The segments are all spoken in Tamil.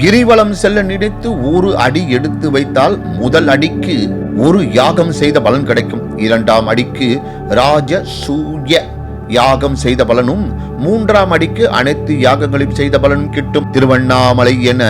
கிரிவலம் செல்ல நினைத்து ஒரு அடி எடுத்து வைத்தால் முதல் அடிக்கு ஒரு யாகம் செய்த பலன் கிடைக்கும். இரண்டாம் அடிக்கு ராஜ சூய யாகம் செய்த பலனும் மூன்றாம் அடிக்கு அனைத்து யாகங்களையும் செய்த பலனும் கிட்டும். திருவண்ணாமலை என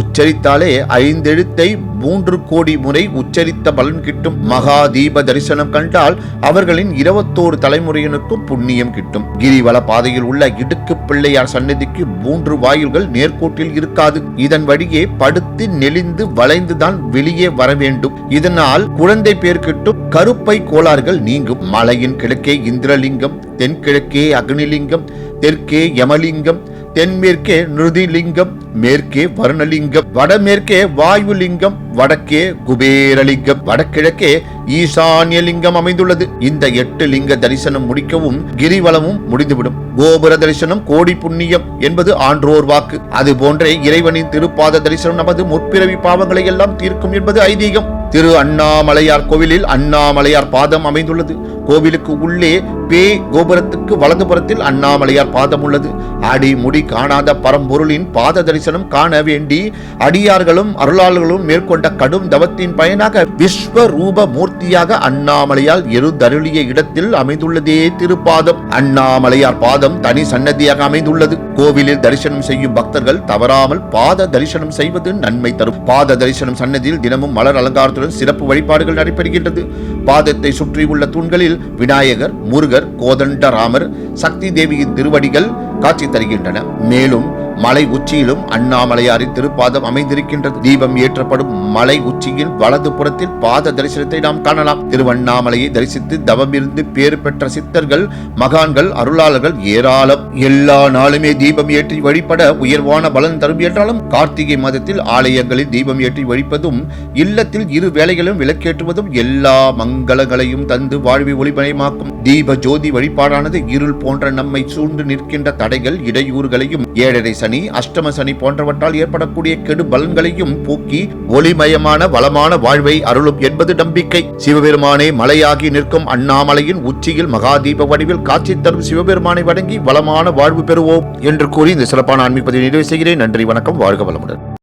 உச்சரித்தாலே ஐந்தெழுத்தை மூன்று கோடி முறை உச்சரித்த பலன் கிட்டும் மகா தீப தரிசனம் கண்டால் அவர்களின் இருபத்தோரு தலைமுறையினருக்கும் புண்ணியம் கிட்டும். கிரிவல பாதையில் உள்ள இடுக்கு பிள்ளையார் சன்னதிக்கு மூன்று வாயில்கள் நேர்கோட்டில் இருக்காது. இதன் வழியே படுத்து நெளிந்து வளைந்துதான் வெளியே வர வேண்டும். இதனால் குழந்தை பேர் கிட்டும் கருப்பை கோளாறுகள் நீங்கும். மலையின் கிழக்கே இந்திரலிங்கம் தென்கிழக்கே அக்னிலிங்கம் தெற்கே யமலிங்கம் தென்மேற்கே நிருதிலிங்கம் மேற்கே வருணலிங்கம் வடமேற்கே வாயுலிங்கம் வடக்கே குபேரலிங்கம் வடகிழக்கே ஈசான்யலிங்கம் அமைந்துள்ளது. இந்த எட்டு லிங்க தரிசனம் முடிக்கவும் கிரிவலமும் முடிந்துவிடும். கோபுர தரிசனம் கோடி புண்ணியம் என்பது ஆன்றோர் வாக்கு. அது போன்றே இறைவனின் திருப்பாத தரிசனம் நமது முற்பிறவி பாவங்களை எல்லாம் தீர்க்கும் என்பது ஐதீகம். திரு அண்ணாமலையார் கோவிலில் அண்ணாமலையார் பாதம் அமைந்துள்ளது. கோவிலுக்கு உள்ளே பே கோபுரத்துக்கு வலது புறத்தில் அண்ணாமலையார் பாதம் உள்ளது. அடி முடி காணாத பரம்பொருளின் பாத தரிசனம் காண வேண்டி அடியார்களும் அருளாளர்களும் மேற்கொண்ட கடும் தவத்தின் பயனாக விஸ்வரூப மூர்த்தியாக அண்ணாமலையால் எருதருளிய இடத்தில் அமைந்துள்ளதே திருப்பாதம். அண்ணாமலையார் பாதம் தனி சன்னதியாக அமைந்துள்ளது. கோவிலில் தரிசனம் செய்யும் பக்தர்கள் தவறாமல் பாத தரிசனம் செய்வது நன்மை தரும். பாத தரிசனம் சன்னதியில் தினமும் மலர் அலங்காரத்துடன் சிறப்பு வழிபாடுகள் நடைபெறுகின்றது. பாதத்தை சுற்றியுள்ள தூண்களில் விநாயகர் முருகர் கோதண்டராமர் சக்தி தேவியின் திருவடிகள் காட்சி தருகின்றன. மேலும் மலை உச்சியிலும் அண்ணாமலையாரின் திருப்பாதம் அமைந்திருக்கின்றது. தீபம் ஏற்றப்படும் மலை உச்சியின் வலது புறத்தில் பாத தரிசனத்தை நாம் காணலாம். திருவண்ணாமலையை தரிசித்து தவம் இருந்து பேறு பெற்ற சித்தர்கள் மகான்கள் அருளாளர்கள் ஏராளம். எல்லா நாளுமே தீபம் ஏற்றி வழிபட உயர்வான பலன் தரும் என்றாலும் கார்த்திகை மாதத்தில் ஆலயங்களில் தீபம் ஏற்றி வழிப்பதும் இல்லத்தில் இரு வேளைகளும் விளக்கேற்றுவதும் எல்லா மங்க மங்களங்களையும் தந்து வாழ்வை ஒளிமயமாக்கும் தீப ஜோதி வழிபாடானது இருள் போன்ற நம்மை சூழ்ந்து நிற்கின்ற தடைகள் இடையூறுகளையும் ஏழரை சனி அஷ்டம சனி போன்றவற்றால் ஏற்படக்கூடிய கெடு பலன்களையும் போக்கி ஒளிமயமான வளமான வாழ்வை அருளும் என்பது நம்பிக்கை. சிவபெருமானே மலையாகி நிற்கும் அண்ணாமலையின் உச்சியில் மகாதீப வடிவில் காட்சி தரும் சிவபெருமானை வணங்கி வளமான வாழ்வு பெறுவோம் என்று கூறி இந்த சிறப்பான ஆன்மீக நிறைவு செய்கிறேன். நன்றி வணக்கம் வாழ்க வளமுடன்.